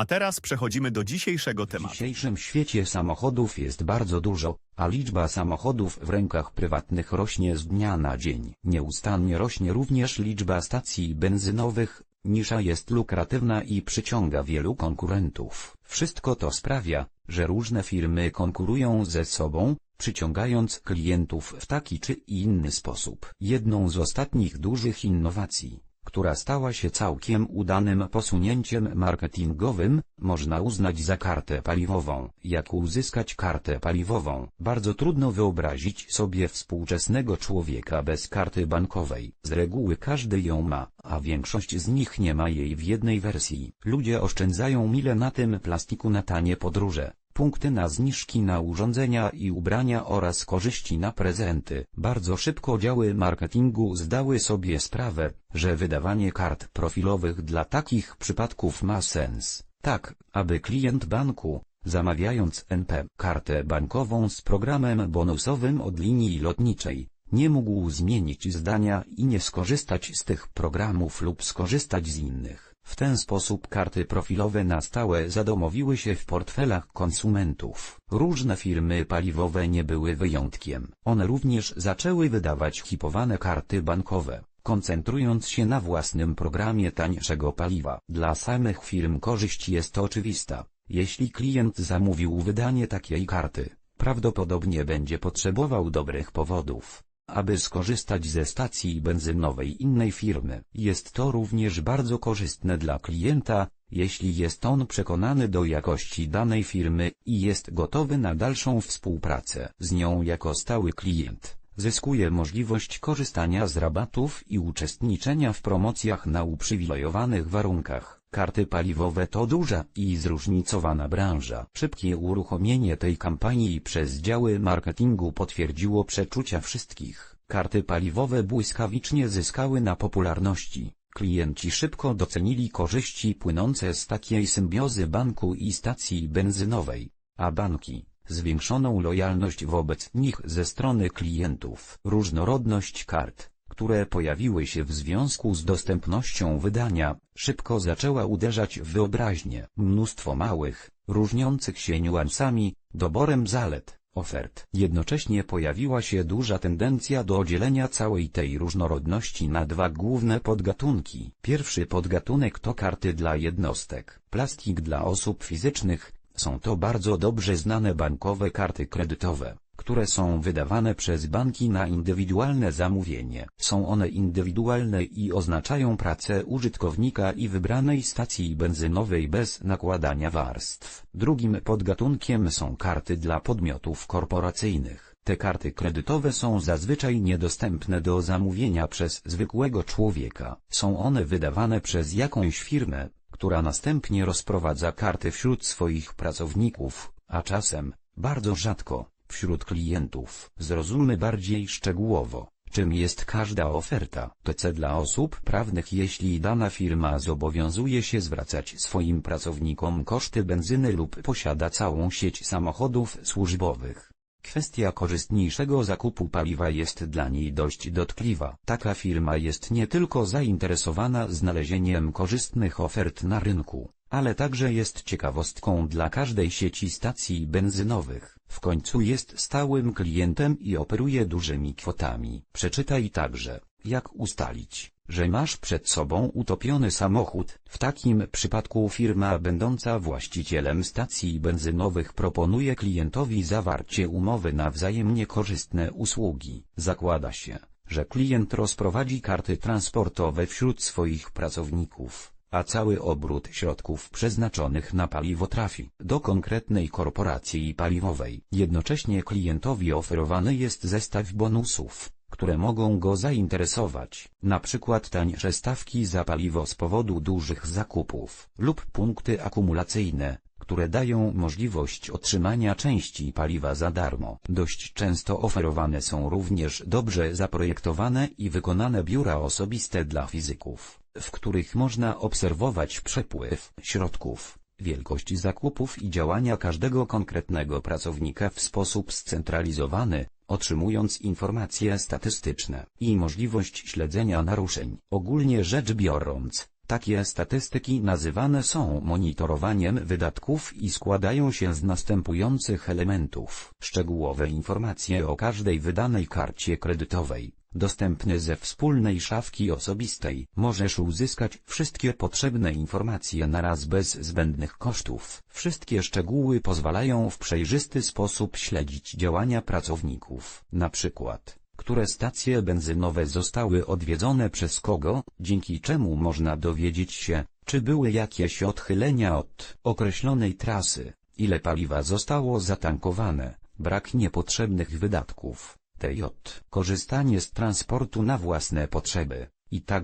A teraz przechodzimy do dzisiejszego W tematu. dzisiejszym świecie samochodów jest bardzo dużo, a liczba samochodów w rękach prywatnych rośnie z dnia na dzień. Nieustannie rośnie również liczba stacji benzynowych, nisza jest lukratywna i przyciąga wielu konkurentów. Wszystko to sprawia, że różne firmy konkurują ze sobą, przyciągając klientów w taki czy inny sposób. Jedną z ostatnich dużych innowacji, która stała się całkiem udanym posunięciem marketingowym, można uznać za kartę paliwową. Jak uzyskać kartę paliwową? Bardzo trudno wyobrazić sobie współczesnego człowieka bez karty bankowej. Z reguły każdy ją ma, a większość z nich nie ma jej w jednej wersji. Ludzie oszczędzają mile na tym plastiku na tanie podróże punkty na zniżki na urządzenia i ubrania oraz korzyści na prezenty. Bardzo szybko działy marketingu zdały sobie sprawę, że wydawanie kart profilowych dla takich przypadków ma sens. Tak, aby klient banku, zamawiając NP kartę bankową z programem bonusowym od linii lotniczej, nie mógł zmienić zdania i nie skorzystać z tych programów lub skorzystać z innych. W ten sposób karty profilowe na stałe zadomowiły się w portfelach konsumentów. Różne firmy paliwowe nie były wyjątkiem. One również zaczęły wydawać hipowane karty bankowe, koncentrując się na własnym programie tańszego paliwa. Dla samych firm korzyść jest oczywista. Jeśli klient zamówił wydanie takiej karty, prawdopodobnie będzie potrzebował dobrych powodów aby skorzystać ze stacji benzynowej innej firmy. Jest to również bardzo korzystne dla klienta, jeśli jest on przekonany do jakości danej firmy i jest gotowy na dalszą współpracę z nią jako stały klient. Zyskuje możliwość korzystania z rabatów i uczestniczenia w promocjach na uprzywilejowanych warunkach. Karty paliwowe to duża i zróżnicowana branża. Szybkie uruchomienie tej kampanii przez działy marketingu potwierdziło przeczucia wszystkich. Karty paliwowe błyskawicznie zyskały na popularności. Klienci szybko docenili korzyści płynące z takiej symbiozy banku i stacji benzynowej, a banki zwiększoną lojalność wobec nich ze strony klientów. Różnorodność kart, które pojawiły się w związku z dostępnością wydania, szybko zaczęła uderzać w wyobraźnię. Mnóstwo małych, różniących się niuansami, doborem zalet, ofert. Jednocześnie pojawiła się duża tendencja do dzielenia całej tej różnorodności na dwa główne podgatunki. Pierwszy podgatunek to karty dla jednostek, plastik dla osób fizycznych, są to bardzo dobrze znane bankowe karty kredytowe, które są wydawane przez banki na indywidualne zamówienie. Są one indywidualne i oznaczają pracę użytkownika i wybranej stacji benzynowej bez nakładania warstw. Drugim podgatunkiem są karty dla podmiotów korporacyjnych. Te karty kredytowe są zazwyczaj niedostępne do zamówienia przez zwykłego człowieka. Są one wydawane przez jakąś firmę, która następnie rozprowadza karty wśród swoich pracowników, a czasem, bardzo rzadko, wśród klientów. Zrozummy bardziej szczegółowo, czym jest każda oferta. TC dla osób prawnych Jeśli dana firma zobowiązuje się zwracać swoim pracownikom koszty benzyny lub posiada całą sieć samochodów służbowych. Kwestia korzystniejszego zakupu paliwa jest dla niej dość dotkliwa. Taka firma jest nie tylko zainteresowana znalezieniem korzystnych ofert na rynku, ale także jest ciekawostką dla każdej sieci stacji benzynowych. W końcu jest stałym klientem i operuje dużymi kwotami. Przeczytaj także, jak ustalić, że masz przed sobą utopiony samochód. W takim przypadku firma będąca właścicielem stacji benzynowych proponuje klientowi zawarcie umowy na wzajemnie korzystne usługi. Zakłada się, że klient rozprowadzi karty transportowe wśród swoich pracowników, a cały obrót środków przeznaczonych na paliwo trafi do konkretnej korporacji paliwowej. Jednocześnie klientowi oferowany jest zestaw bonusów które mogą go zainteresować, na przykład tańsze stawki za paliwo z powodu dużych zakupów, lub punkty akumulacyjne, które dają możliwość otrzymania części paliwa za darmo. Dość często oferowane są również dobrze zaprojektowane i wykonane biura osobiste dla fizyków, w których można obserwować przepływ środków, wielkość zakupów i działania każdego konkretnego pracownika w sposób scentralizowany, otrzymując informacje statystyczne i możliwość śledzenia naruszeń. Ogólnie rzecz biorąc, takie statystyki nazywane są monitorowaniem wydatków i składają się z następujących elementów. Szczegółowe informacje o każdej wydanej karcie kredytowej, dostępne ze wspólnej szafki osobistej. Możesz uzyskać wszystkie potrzebne informacje naraz bez zbędnych kosztów. Wszystkie szczegóły pozwalają w przejrzysty sposób śledzić działania pracowników. Na przykład, które stacje benzynowe zostały odwiedzone przez kogo, dzięki czemu można dowiedzieć się, czy były jakieś odchylenia od określonej trasy, ile paliwa zostało zatankowane, brak niepotrzebnych wydatków, TJ, korzystanie z transportu na własne potrzeby, i tak.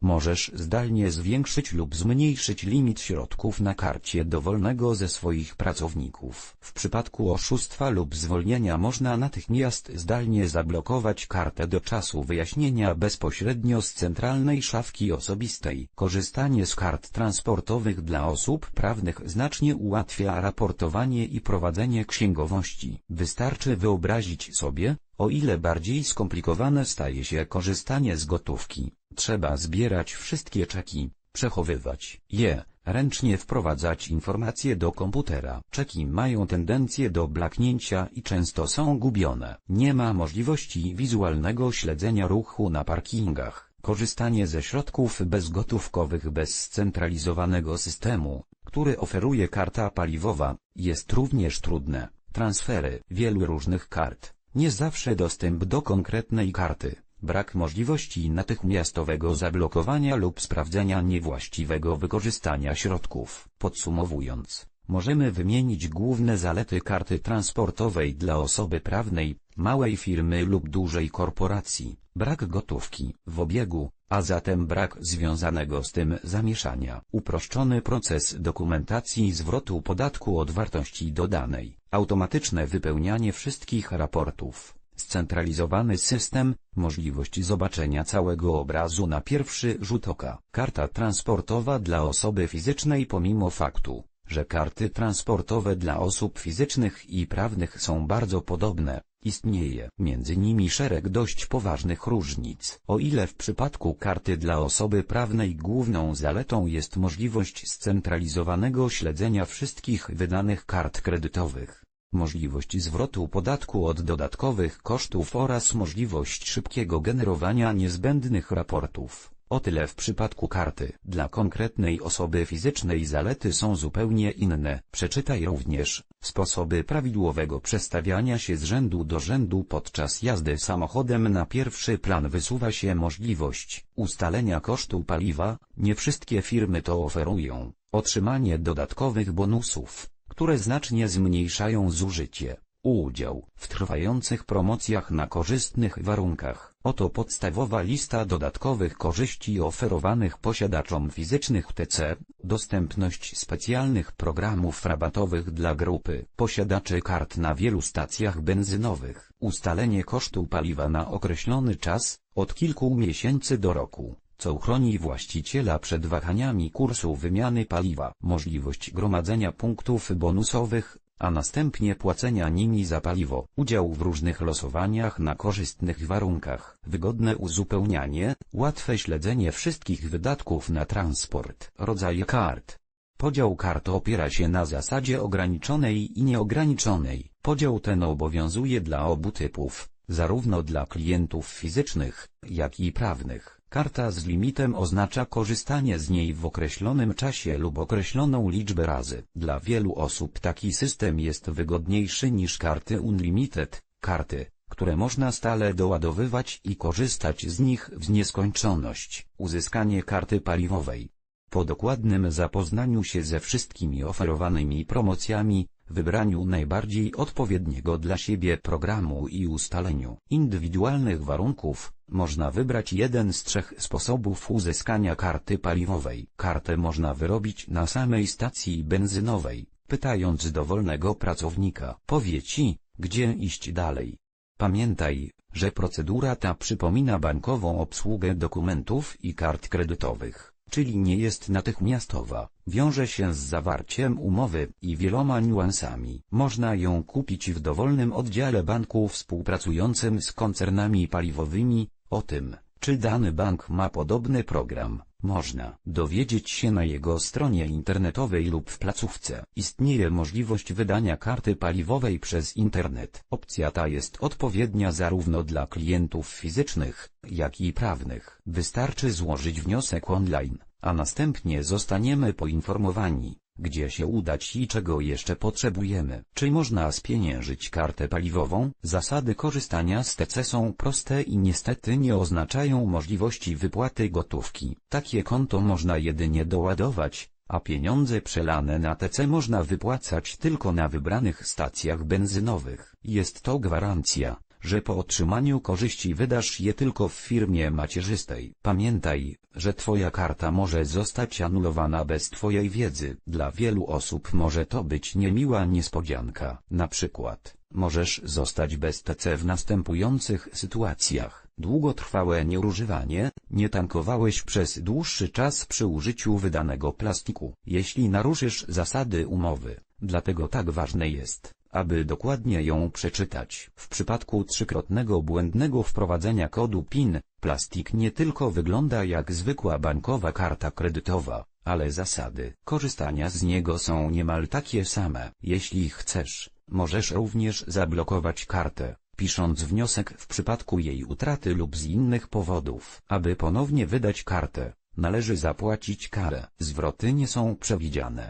Możesz zdalnie zwiększyć lub zmniejszyć limit środków na karcie dowolnego ze swoich pracowników. W przypadku oszustwa lub zwolnienia można natychmiast zdalnie zablokować kartę do czasu wyjaśnienia bezpośrednio z centralnej szafki osobistej. Korzystanie z kart transportowych dla osób prawnych znacznie ułatwia raportowanie i prowadzenie księgowości. Wystarczy wyobrazić sobie, o ile bardziej skomplikowane staje się korzystanie z gotówki, trzeba zbierać wszystkie czeki, przechowywać je, ręcznie wprowadzać informacje do komputera. Czeki mają tendencję do blaknięcia i często są gubione. Nie ma możliwości wizualnego śledzenia ruchu na parkingach. Korzystanie ze środków bezgotówkowych bez scentralizowanego systemu, który oferuje karta paliwowa, jest również trudne. Transfery wielu różnych kart nie zawsze dostęp do konkretnej karty, brak możliwości natychmiastowego zablokowania lub sprawdzenia niewłaściwego wykorzystania środków. Podsumowując, możemy wymienić główne zalety karty transportowej dla osoby prawnej, małej firmy lub dużej korporacji. Brak gotówki w obiegu, a zatem brak związanego z tym zamieszania. Uproszczony proces dokumentacji zwrotu podatku od wartości dodanej. Automatyczne wypełnianie wszystkich raportów. Scentralizowany system, możliwość zobaczenia całego obrazu na pierwszy rzut oka. Karta transportowa dla osoby fizycznej pomimo faktu, że karty transportowe dla osób fizycznych i prawnych są bardzo podobne, istnieje między nimi szereg dość poważnych różnic. O ile w przypadku karty dla osoby prawnej główną zaletą jest możliwość scentralizowanego śledzenia wszystkich wydanych kart kredytowych, możliwość zwrotu podatku od dodatkowych kosztów oraz możliwość szybkiego generowania niezbędnych raportów. O tyle w przypadku karty dla konkretnej osoby fizycznej zalety są zupełnie inne. Przeczytaj również sposoby prawidłowego przestawiania się z rzędu do rzędu podczas jazdy samochodem. Na pierwszy plan wysuwa się możliwość ustalenia kosztu paliwa. Nie wszystkie firmy to oferują. Otrzymanie dodatkowych bonusów, które znacznie zmniejszają zużycie. Udział w trwających promocjach na korzystnych warunkach. Oto podstawowa lista dodatkowych korzyści oferowanych posiadaczom fizycznych TC, dostępność specjalnych programów rabatowych dla grupy posiadaczy kart na wielu stacjach benzynowych, ustalenie kosztu paliwa na określony czas, od kilku miesięcy do roku co uchroni właściciela przed wahaniami kursu wymiany paliwa, możliwość gromadzenia punktów bonusowych, a następnie płacenia nimi za paliwo, udział w różnych losowaniach na korzystnych warunkach, wygodne uzupełnianie, łatwe śledzenie wszystkich wydatków na transport, rodzaje kart. Podział kart opiera się na zasadzie ograniczonej i nieograniczonej. Podział ten obowiązuje dla obu typów, zarówno dla klientów fizycznych, jak i prawnych. Karta z limitem oznacza korzystanie z niej w określonym czasie lub określoną liczbę razy. Dla wielu osób taki system jest wygodniejszy niż karty Unlimited, karty, które można stale doładowywać i korzystać z nich w nieskończoność. Uzyskanie karty paliwowej. Po dokładnym zapoznaniu się ze wszystkimi oferowanymi promocjami, wybraniu najbardziej odpowiedniego dla siebie programu i ustaleniu indywidualnych warunków, można wybrać jeden z trzech sposobów uzyskania karty paliwowej. Kartę można wyrobić na samej stacji benzynowej, pytając dowolnego pracownika. Powie ci, gdzie iść dalej. Pamiętaj, że procedura ta przypomina bankową obsługę dokumentów i kart kredytowych, czyli nie jest natychmiastowa, wiąże się z zawarciem umowy i wieloma niuansami. Można ją kupić w dowolnym oddziale banku współpracującym z koncernami paliwowymi, o tym, czy dany bank ma podobny program, można dowiedzieć się na jego stronie internetowej lub w placówce. Istnieje możliwość wydania karty paliwowej przez internet. Opcja ta jest odpowiednia zarówno dla klientów fizycznych, jak i prawnych. Wystarczy złożyć wniosek online, a następnie zostaniemy poinformowani, gdzie się udać i czego jeszcze potrzebujemy. Czy można spieniężyć kartę paliwową? Zasady korzystania z TC są proste i niestety nie oznaczają możliwości wypłaty gotówki. Takie konto można jedynie doładować, a pieniądze przelane na TC można wypłacać tylko na wybranych stacjach benzynowych. Jest to gwarancja, że po otrzymaniu korzyści wydasz je tylko w firmie macierzystej. Pamiętaj, że Twoja karta może zostać anulowana bez Twojej wiedzy. Dla wielu osób może to być niemiła niespodzianka. Na przykład, możesz zostać bez TC w następujących sytuacjach. Długotrwałe nieużywanie, nie tankowałeś przez dłuższy czas przy użyciu wydanego plastiku. Jeśli naruszysz zasady umowy, dlatego tak ważne jest, aby dokładnie ją przeczytać. W przypadku trzykrotnego błędnego wprowadzenia kodu PIN, plastik nie tylko wygląda jak zwykła bankowa karta kredytowa, ale zasady korzystania z niego są niemal takie same. Jeśli chcesz, możesz również zablokować kartę, pisząc wniosek w przypadku jej utraty lub z innych powodów. Aby ponownie wydać kartę, należy zapłacić karę. Zwroty nie są przewidziane.